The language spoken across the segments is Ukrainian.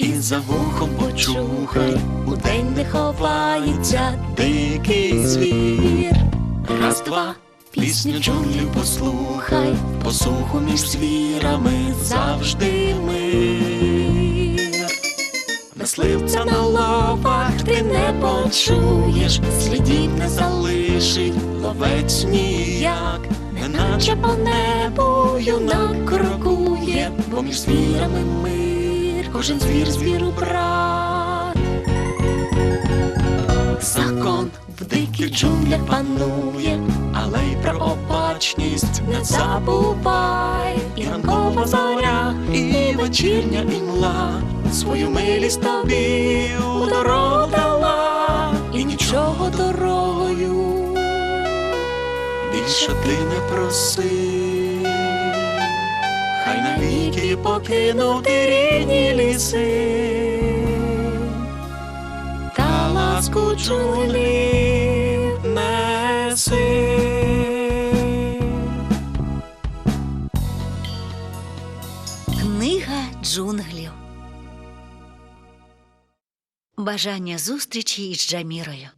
і за вухом почухай, удень не ховається дикий звір. Раз, два, пісню джунглів послухай, посуху між звірами завжди мир. Мисливця на лапах ти не почуєш, слідів не залишить ловець ніяк, неначе по небу юнак крокує, бо звірами мир, кожен звір звіру брат. Закон в диких джунглях панує, але й про обачність не забувай. І ранкова зоря, і вечірня імла свою милість тобі у дорогу дала, і нічого дорогою більше ти не проси. Хай навіки покинути рідні ліси та ласку джунглів неси. Книга джунглів. Бажання зустрічі із Джамірою.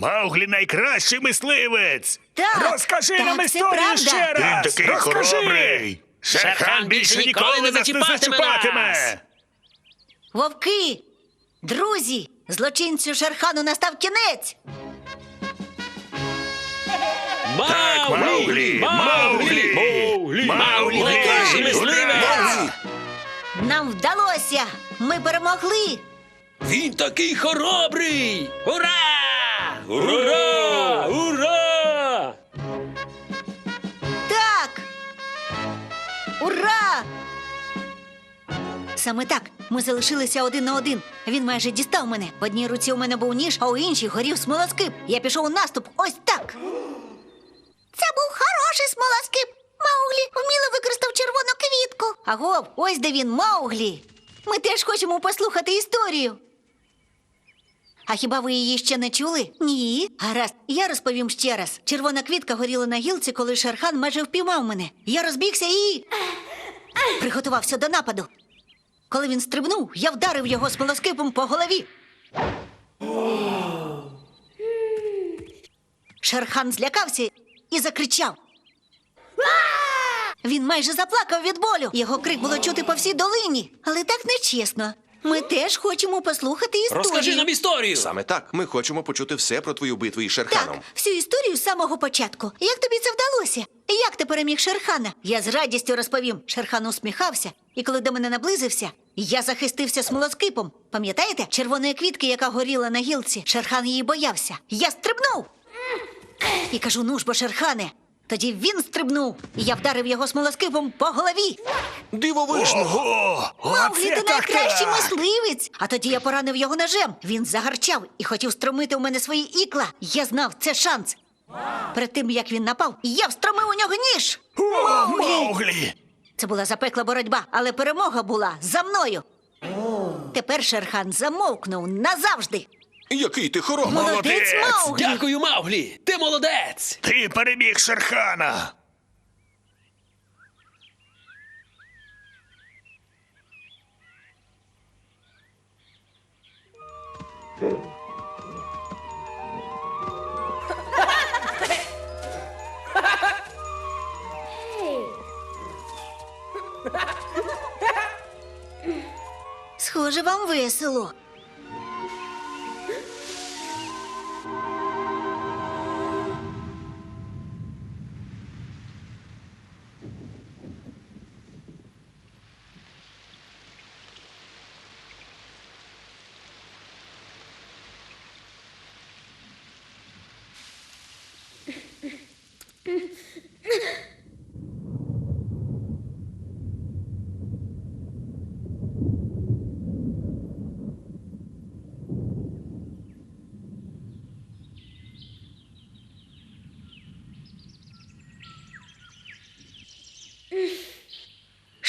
Мауглі найкращий мисливець. Так, Розкажи так, нам це історію правда. ще раз. Він такий Розкажи. хоробрий. Шерхан більше ніколи нас не зачіпатиме. Вовки! Друзі! Злочинцю Шерхану настав кінець! Так, Мауглі! Мауглі! Мауглі! Мауглі! найкращий мисливець! Нам вдалося! Ми перемогли! Він такий хоробрий! Ура! Ура! Ура! Так! Ура! Саме так ми залишилися один на один. Він майже дістав мене. В одній руці у мене був ніж, а у іншій горів смолоскип. Я пішов у наступ. Ось так. Це був хороший смолоскип. Мауглі вміло використав червону квітку. Агов, ось де він, Мауглі. Ми теж хочемо послухати історію. А хіба ви її ще не чули? Ні. Гаразд, я розповім ще раз. Червона квітка горіла на гілці, коли Шерхан майже впіймав мене. Я розбігся і. приготувався до нападу. Коли він стрибнув, я вдарив його смолоскипом по голові. Шерхан злякався і закричав. Він майже заплакав від болю. Його крик було чути по всій долині. Але так нечесно. Ми теж хочемо послухати історію. Розкажи нам історію! Саме так. Ми хочемо почути все про твою битву із Шерханом. Так, всю історію з самого початку. Як тобі це вдалося? Як ти переміг Шерхана? Я з радістю розповім. Шерхан усміхався, і коли до мене наблизився, я захистився смолоскипом. Пам'ятаєте, червоної квітки, яка горіла на гілці? Шерхан її боявся. Я стрибнув. І кажу: ну ж бо, Шерхане. Тоді він стрибнув, і я вдарив його смолоскипом по голові. Дивовижно! Ого! Мауглі, ти найкращий мисливець. А тоді я поранив його ножем. Він загарчав і хотів стромити у мене свої ікла. Я знав, це шанс. Перед тим як він напав, я встромив у нього ніж. О, Мауглі! Це була запекла боротьба, але перемога була за мною. Тепер Шерхан замовкнув назавжди. Який ти! Молодець, Молодець! Мауглі! Дякую, Мауглі! Ти молодець! Ти переміг Шерхана! Схоже, вам весело.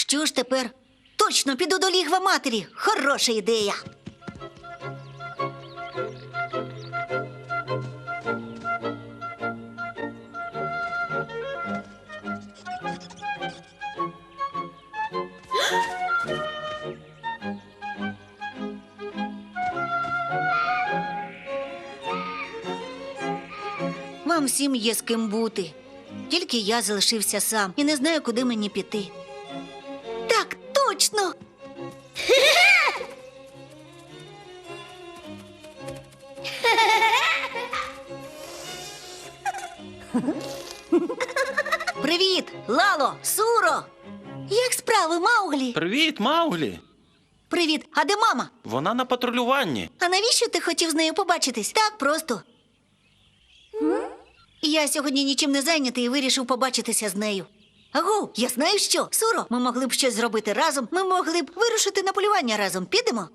Що ж тепер? Точно піду до лігва матері. Хороша ідея. Вам всім є з ким бути. Тільки я залишився сам і не знаю, куди мені піти. Точно. Привіт, Лало, Суро. Як справи, Мауглі? Привіт, Мауглі. Привіт, а де мама? Вона на патрулюванні. А навіщо ти хотів з нею побачитись? Так просто. Я сьогодні нічим не зайнятий і вирішив побачитися з нею. Агу, я знаю що. Суро, ми могли б щось зробити разом. Ми могли б вирушити на полювання разом. Підемо?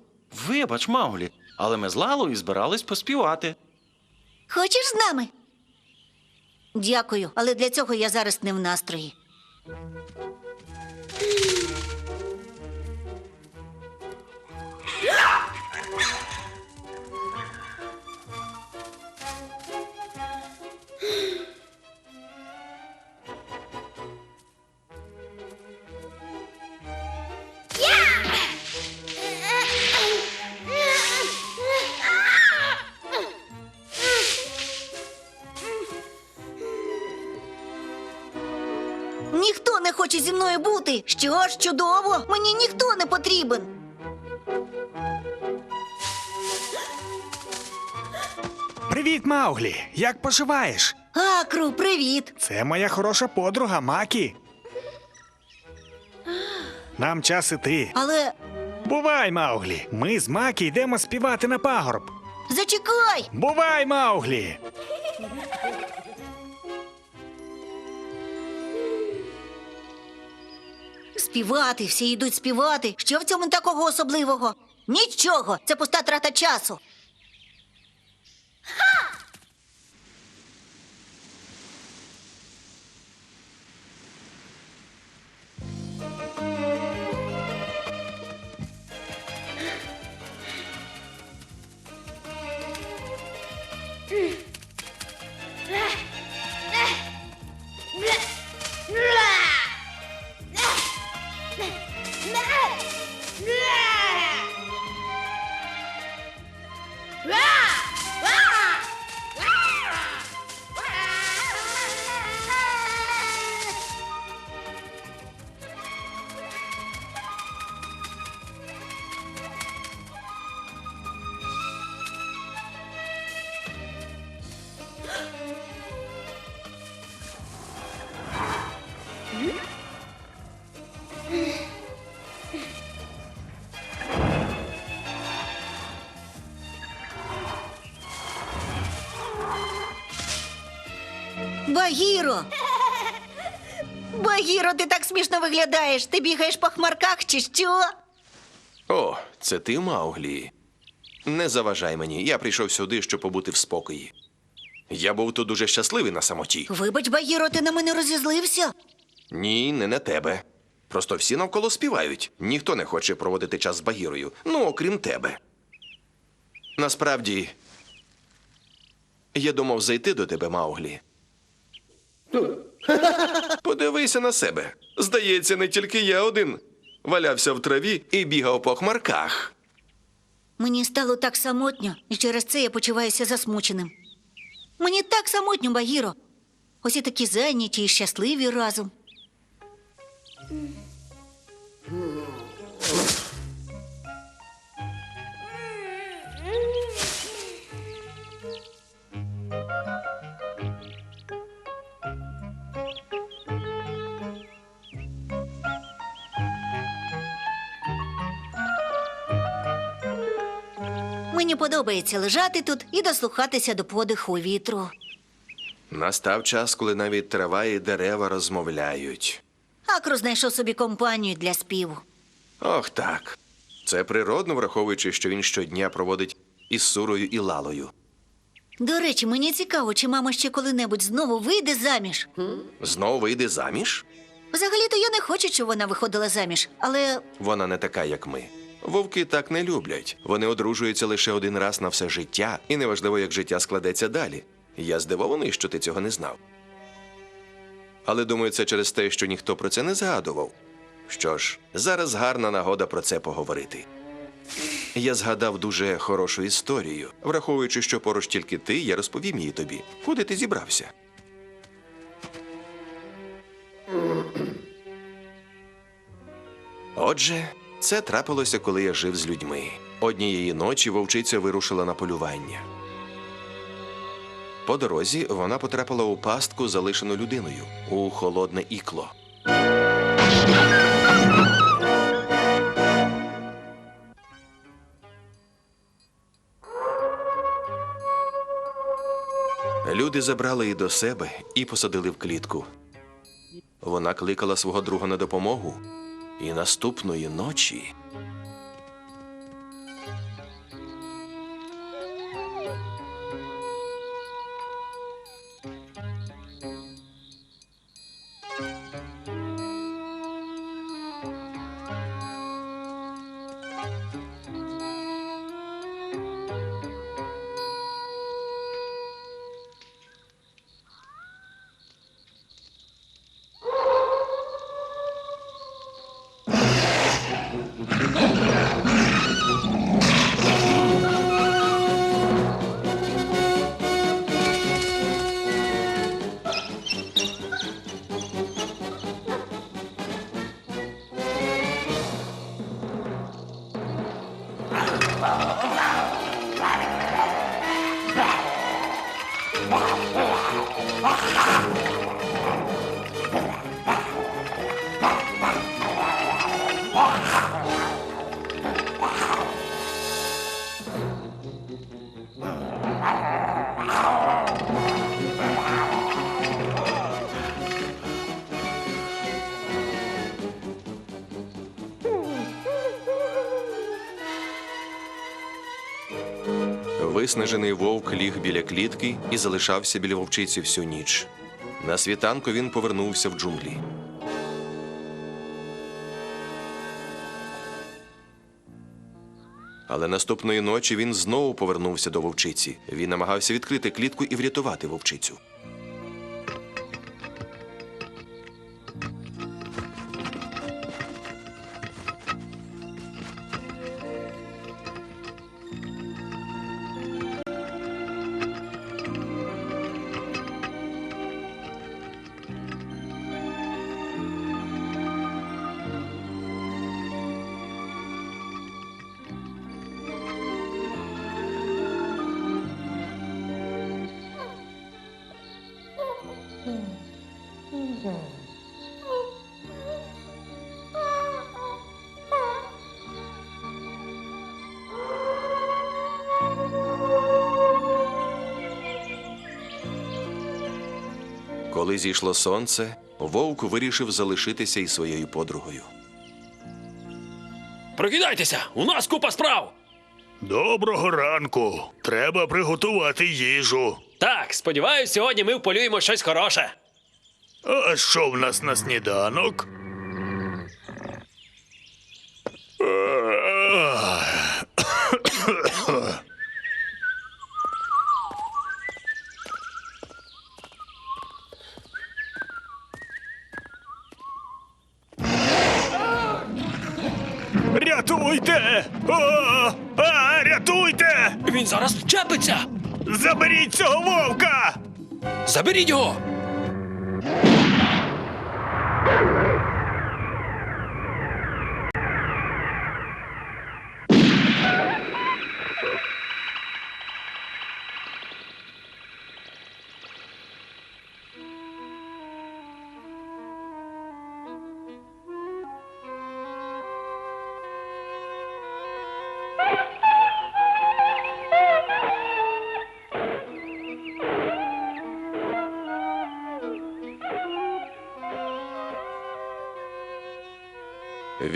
Вибач, Мауглі, але ми з Лалою збирались поспівати. Хочеш з нами? Дякую, але для цього я зараз не в настрої. Що ж, чудово, мені ніхто не потрібен. Привіт, Мауглі! Як поживаєш? Акру, привіт. Це моя хороша подруга Макі. Нам час іти. Але Бувай, Мауглі! Ми з Макі йдемо співати на пагорб. зачекай. Бувай, Мауглі! Співати, всі йдуть співати. Що в цьому такого особливого? Нічого, це пуста трата часу. Багіро. Багіро, ти так смішно виглядаєш. Ти бігаєш по хмарках чи що? О, це ти, Мауглі. Не заважай мені. Я прийшов сюди, щоб побути в спокої. Я був тут дуже щасливий на самоті. Вибач, Багіро, ти на мене розізлився. Ні, не на тебе. Просто всі навколо співають. Ніхто не хоче проводити час з Багірою, ну окрім тебе. Насправді, я думав зайти до тебе, Мауглі. Подивися на себе. Здається, не тільки я один. Валявся в траві і бігав по хмарках. Мені стало так самотньо, і через це я почуваюся засмученим. Мені так самотньо, Багіро. Усі такі зайняті і щасливі разом. Мені подобається лежати тут і дослухатися до подиху вітру. Настав час, коли навіть трава і дерева розмовляють. Акро знайшов собі компанію для співу. Ох так. Це природно, враховуючи, що він щодня проводить із сурою і лалою. До речі, мені цікаво, чи мама ще коли-небудь знову вийде заміж. Знову вийде заміж? Взагалі-то я не хочу, щоб вона виходила заміж, але Вона не така, як ми. Вовки так не люблять. Вони одружуються лише один раз на все життя, і неважливо, як життя складеться далі. Я здивований, що ти цього не знав. Але думаю, це через те, що ніхто про це не згадував. Що ж, зараз гарна нагода про це поговорити. Я згадав дуже хорошу історію. Враховуючи, що поруч тільки ти, я розповім її тобі. Куди ти зібрався? Отже, це трапилося, коли я жив з людьми. Однієї ночі вовчиця вирушила на полювання. По дорозі вона потрапила у пастку, залишену людиною, у холодне ікло. Люди забрали її до себе і посадили в клітку. Вона кликала свого друга на допомогу, і наступної ночі. Виснажений вовк ліг біля клітки і залишався біля вовчиці всю ніч. На світанку він повернувся в джунглі. Але наступної ночі він знову повернувся до вовчиці. Він намагався відкрити клітку і врятувати вовчицю. Коли зійшло сонце, вовк вирішив залишитися із своєю подругою. Прокидайтеся! У нас купа справ! Доброго ранку. Треба приготувати їжу. Так, сподіваюсь, сьогодні ми вполюємо щось хороше. А що в нас на сніданок? Рятуйте! О, а, Рятуйте! Він зараз вчепиться! Заберіть цього вовка! Заберіть його!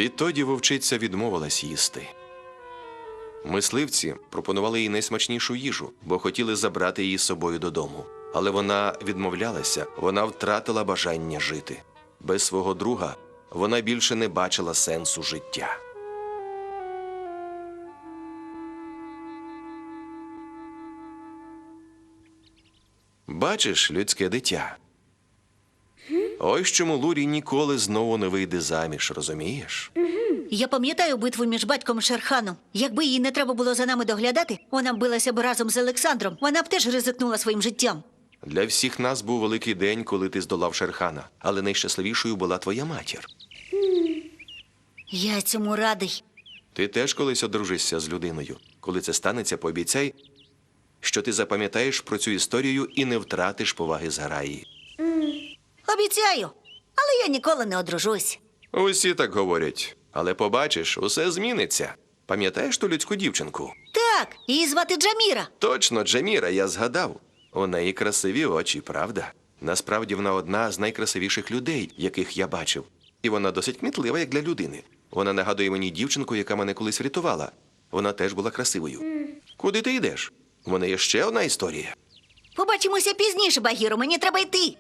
Відтоді вовчиця відмовилась їсти. Мисливці пропонували їй найсмачнішу їжу, бо хотіли забрати її з собою додому. Але вона відмовлялася, вона втратила бажання жити. Без свого друга вона більше не бачила сенсу життя. Бачиш людське дитя. Ось чому Лурі ніколи знову не вийде заміж, розумієш? Я пам'ятаю битву між батьком і Шерханом. Якби їй не треба було за нами доглядати, вона б билася б разом з Олександром. Вона б теж ризикнула своїм життям. Для всіх нас був великий день, коли ти здолав Шерхана, але найщасливішою була твоя матір. Я цьому радий. Ти теж колись одружишся з людиною. Коли це станеться, пообіцяй, що ти запам'ятаєш про цю історію і не втратиш поваги зграї. Обіцяю. Але я ніколи не одружусь. Усі так говорять, але побачиш, усе зміниться. Пам'ятаєш ту людську дівчинку? Так, її звати Джаміра. Точно, Джаміра, я згадав. У неї красиві очі, правда? Насправді вона одна з найкрасивіших людей, яких я бачив. І вона досить кмітлива, як для людини. Вона нагадує мені дівчинку, яка мене колись врятувала. Вона теж була красивою. Куди ти йдеш? У мене є ще одна історія. Побачимося пізніше, Багіро. Мені треба йти.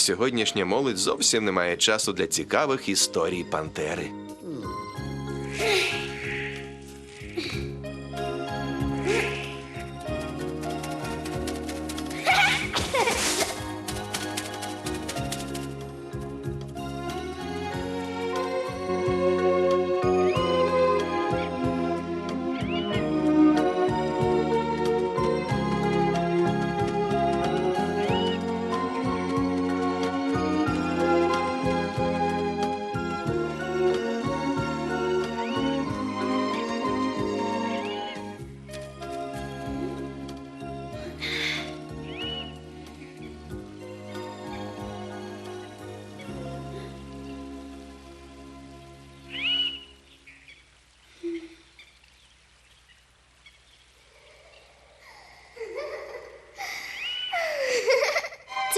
Сьогоднішня молодь зовсім не має часу для цікавих історій пантери.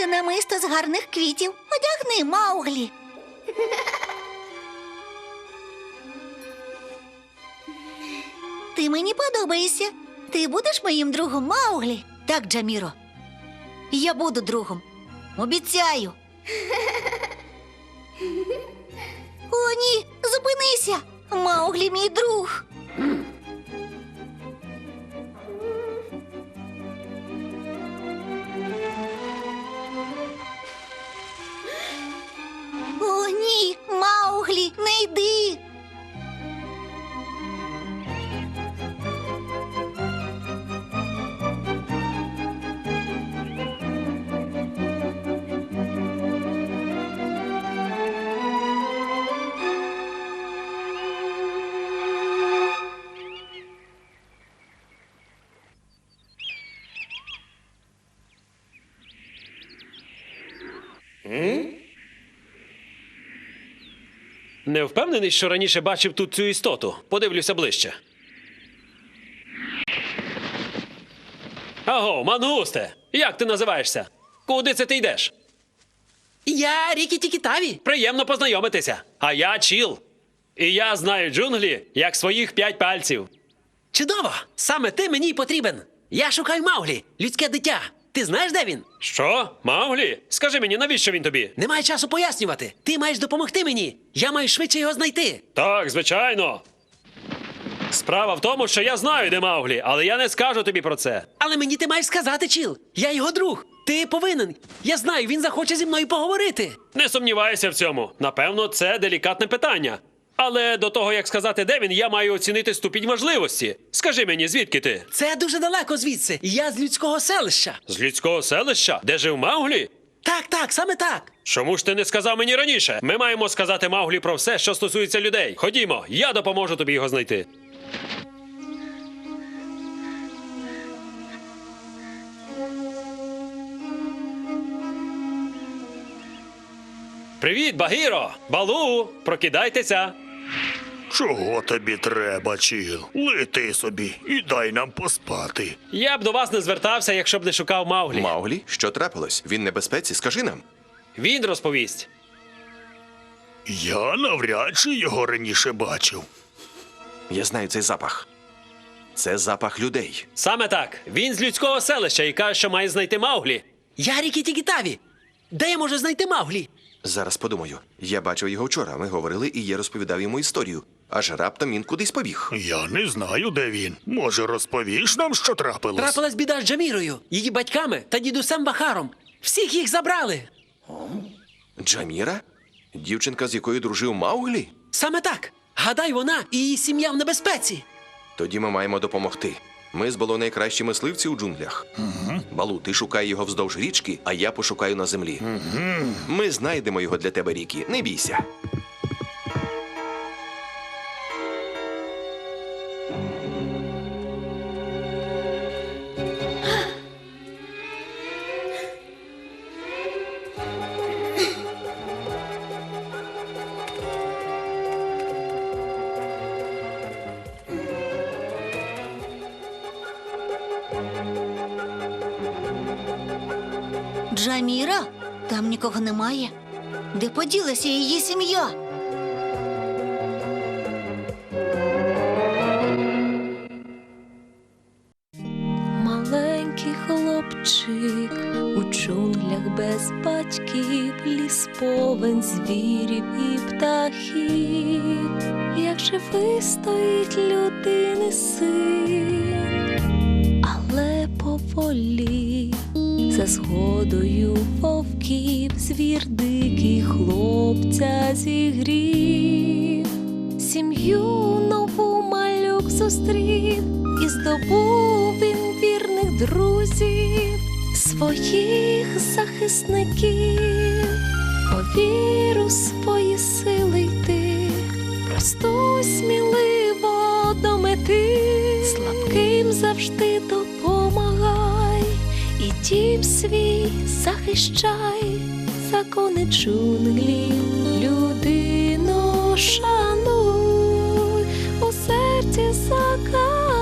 Це намисто з гарних квітів. Одягни, Мауглі. Ти мені подобаєшся. Ти будеш моїм другом Мауглі? Так, Джаміро. Я буду другом. Обіцяю. О, ні, зупинися. Мауглі мій друг. Мауглі, не йди. Не впевнений, що раніше бачив тут цю істоту. Подивлюся ближче. Аго, мангусте! Як ти називаєшся? Куди це ти йдеш? Я Рікі Тікітаві. Приємно познайомитися. А я Чіл. І я знаю джунглі як своїх п'ять пальців. Чудово! Саме ти мені й потрібен. Я шукаю Мауглі, людське дитя. Ти знаєш, де він? Що? Мауглі? Скажи мені, навіщо він тобі? Немає часу пояснювати. Ти маєш допомогти мені. Я маю швидше його знайти. Так, звичайно. Справа в тому, що я знаю, де Мауглі, але я не скажу тобі про це. Але мені ти маєш сказати, Чіл. Я його друг. Ти повинен. Я знаю, він захоче зі мною поговорити. Не сумніваюся в цьому. Напевно, це делікатне питання. Але до того, як сказати, де він, я маю оцінити ступінь можливості. Скажи мені, звідки ти? Це дуже далеко звідси. Я з людського селища. З людського селища? Де жив Мауглі? Так, так, саме так. Чому ж ти не сказав мені раніше? Ми маємо сказати Мауглі про все, що стосується людей. Ходімо, я допоможу тобі його знайти. Привіт, Багіро! Балу! Прокидайтеся! Чого тобі треба, Чіл? Лети собі і дай нам поспати. Я б до вас не звертався, якщо б не шукав Мауглі. Мауглі, що трапилось? Він в небезпеці, скажи нам. Він розповість. Я навряд чи його раніше бачив. Я знаю цей запах. Це запах людей. Саме так. Він з людського селища і каже, що має знайти Мауглі. Я Рікі Тікітаві. Де я можу знайти Мауглі? Зараз подумаю. Я бачив його вчора. Ми говорили, і я розповідав йому історію. Аж раптом він кудись побіг. Я не знаю, де він. Може, розповіш нам, що трапилось? Трапилась біда з Джамірою, її батьками та дідусем Бахаром. Всіх їх забрали. Джаміра? Дівчинка, з якою дружив Мауглі? Саме так. Гадай, вона і її сім'я в небезпеці. Тоді ми маємо допомогти. Ми з Балу найкращі мисливці у джунглях. Балу, ти шукай його вздовж річки, а я пошукаю на землі. Ми знайдемо його для тебе, Рікі. Не бійся. Немає. Де поділася її сім'я? Маленький хлопчик у джунглях без батьків, ліс повен звірів і птахів, як же вистоїть людини син, але поволі за згодою вовків звір дикий хлопця зігрів, сім'ю нову малюк зустрів і здобув він вірних друзів, своїх захисників, повір у свої сили йти, просто сміливо до мети, слабким завжди і дім свій захищай, закони джунглі, людину шануй, у серці закай.